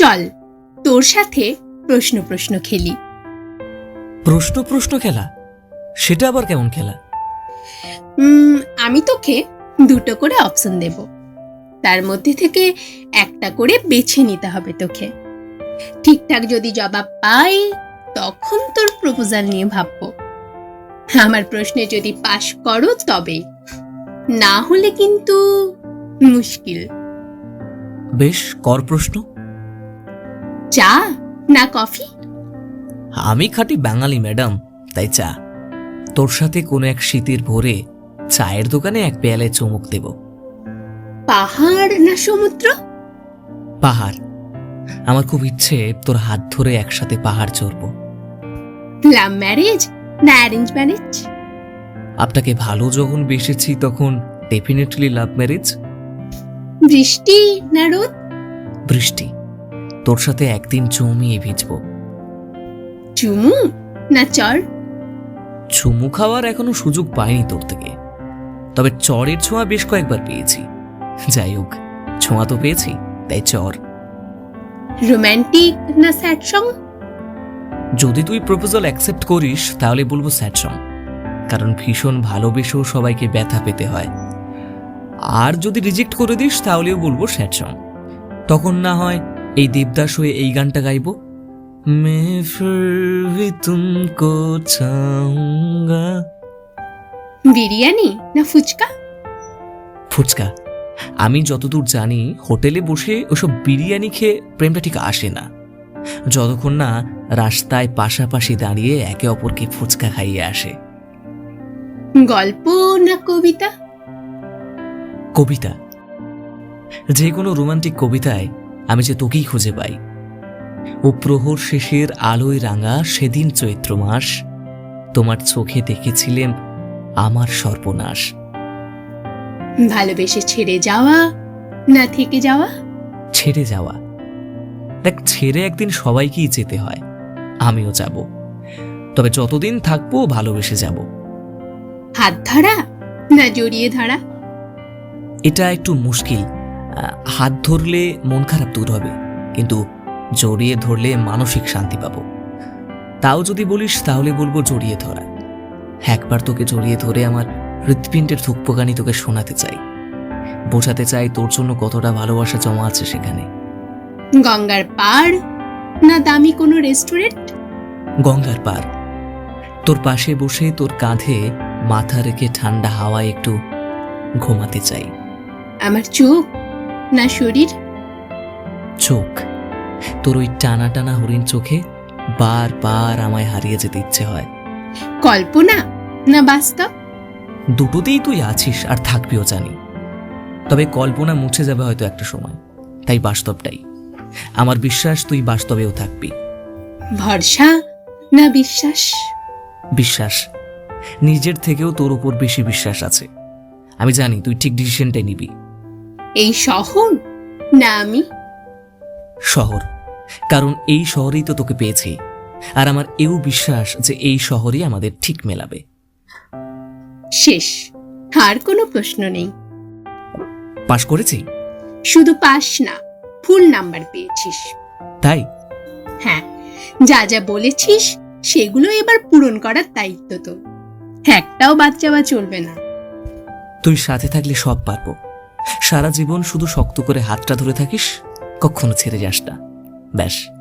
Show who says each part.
Speaker 1: চল তোর সাথে প্রশ্ন প্রশ্ন খেলি।
Speaker 2: প্রশ্ন প্রশ্ন খেলা? সেটা আবার কেমন খেলা?
Speaker 1: আমি তোকে দুটো করে অপশন দেব। তার মধ্যে থেকে একটা করে বেছে নিতে হবে তোকে। ঠিকঠাক যদি জবাব পাই তখন তোর প্রপোজাল নিয়ে ভাববো। আমার প্রশ্নে যদি পাশ করো তবে। না হলে কিন্তু মুশকিল।
Speaker 2: বেশ কর প্রশ্ন।
Speaker 1: চা? না কফি?
Speaker 2: আমি খাঁটি বাঙালি ম্যাডাম তাই চা। তোর সাথে কোনো এক শীতের ভোরে চায়ের দোকানে এক পেয়ালায় চুমুক দেব।
Speaker 1: পাহাড় না সমুদ্র?
Speaker 2: পাহাড়। আমার খুব ইচ্ছে তোর হাত ধরে একসাথে পাহাড় চড়ব।
Speaker 1: লাভ ম্যারেজ না অ্যারেঞ্জ ম্যারেজ?
Speaker 2: আপনাকে ভালো যখন বেসেছি তখন ডেফিনেটলি লাভ ম্যারেজ।
Speaker 1: বৃষ্টি না রোদ?
Speaker 2: বৃষ্টি। তোর সাথে একদিন জমিয়ে ভিজব।
Speaker 1: চুমু? না চর।
Speaker 2: চুমু খাওয়ার এখনও সুযোগ পাইনি তোর থেকে। তবে চরের ছোঁয়া বেশ কয়েকবার পেয়েছি। যাই হোক ছোঁয়া তো পেয়েছি তাই চর।
Speaker 1: রোমান্টিক না স্যাড সং?
Speaker 2: যদি তুই প্রপোজাল অ্যাকসেপ্ট করিস তাহলে বলব স্যাড সং। কারণ ভীষণ ভালোবেসেও সবাইকে ব্যথা পেতে হয়। আর যদি রিজেক্ট করে দিস তাহলেও বলব স্যাড সং। তখন না হয় এই দেবদাস হয়ে এই গানটা গাইব। মে ফির ভি তুমকো চাহূঙ্গা।
Speaker 1: বিরিয়ানি না ফুচকা?
Speaker 2: ফুচকা। আমি যতদূর জানি হোটেলে বসে ওসব বিরিয়ানি খেয়ে প্রেমটা ঠিক আসে না। যতক্ষণ না রাস্তায় পাশাপাশি দাঁড়িয়ে একে অপরকে ফুচকা খাইয়ে আসে।
Speaker 1: গল্প না কবিতা?
Speaker 2: কবিতা। যে কোনো রোমান্টিক কবিতায় আমি যে তোকেই খুঁজে পাই। ও প্রহর শেষের আলোয় রাঙা সেদিন চৈত্র মাস তোমার চোখে দেখেছিলেন আমার সর্বনাশ।
Speaker 1: ভালোবেসে ছেড়ে যাওয়া না থেকে যাওয়া?
Speaker 2: ছেড়ে যাওয়া। দেখ ছেড়ে একদিন সবাইকেই যেতে হয় আমিও যাব। তবে যতদিন থাকব ভালোবেসে যাব।
Speaker 1: হাত ধরা না জড়িয়ে ধরা?
Speaker 2: এটা একটু মুশকিল। হাত ধরলে মন খারাপ দূর হবে কিন্তু জড়িয়ে ধরলে মানসিক শান্তি পাব। তাও যদি বলিস তাহলে বলব জড়িয়ে ধরা। একবার তোকে জড়িয়ে ধরে আমার হৃৎপিণ্ডের থুকপোকানি তোকে শোনাতে চাই। বোঝাতে চাই তোর জন্য কতটা ভালোবাসা জমা আছে সেখানে।
Speaker 1: গঙ্গার পার না দামি কোনো রেস্টুরেন্ট?
Speaker 2: গঙ্গার পার তোর পাশে বসে তোর কাঁধে মাথা রেখে ঠান্ডা হাওয়ায় একটু ঘুমাতে চাই।
Speaker 1: আমার চোখ না শরীর?
Speaker 2: চোখ। তোর ওই টানা টানা হরিণ চোখে বারবার আমায় হারিয়ে যেতে ইচ্ছে হয়।
Speaker 1: কল্পনা? না বাস্তব?
Speaker 2: দুটোতেই তুই আছিস আর থাকবিও জানি। তবে কল্পনা মুছে যাবে হয়তো একটা সময়। তাই বাস্তবটাই। আমার বিশ্বাস তুই বাস্তবেও থাকবি।
Speaker 1: ভরসা? না বিশ্বাস?
Speaker 2: বিশ্বাস। নিজের থেকেও তোর উপর বেশি বিশ্বাস আছে। আমি জানি তুই ঠিক ডিসিশনটাই নিবি।
Speaker 1: এই শহর না আমি?
Speaker 2: শহর কারণ এই শহরেই তো তোকে পেয়েছি। আর আমার এও বিশ্বাস যে এই শহরই আমাদের ঠিক মেলাবে।
Speaker 1: শেষ আর কোনো প্রশ্ন নেই।
Speaker 2: পাশ করেছি?
Speaker 1: শুধু পাস না ফুল নাম্বার পেয়েছিস।
Speaker 2: তাই?
Speaker 1: হ্যাঁ যা যা বলেছিস সেগুলো এবার পূরণ করার দায়িত্ব তো একটাও বাদ যাওয়া চলবে না।
Speaker 2: তুই সাথে থাকলে সব পারব। সারা জীবন শুধু শক্ত করে হাতটা ধরে থাকিস কখনো ছেড়ে যাস না। ব্যাস।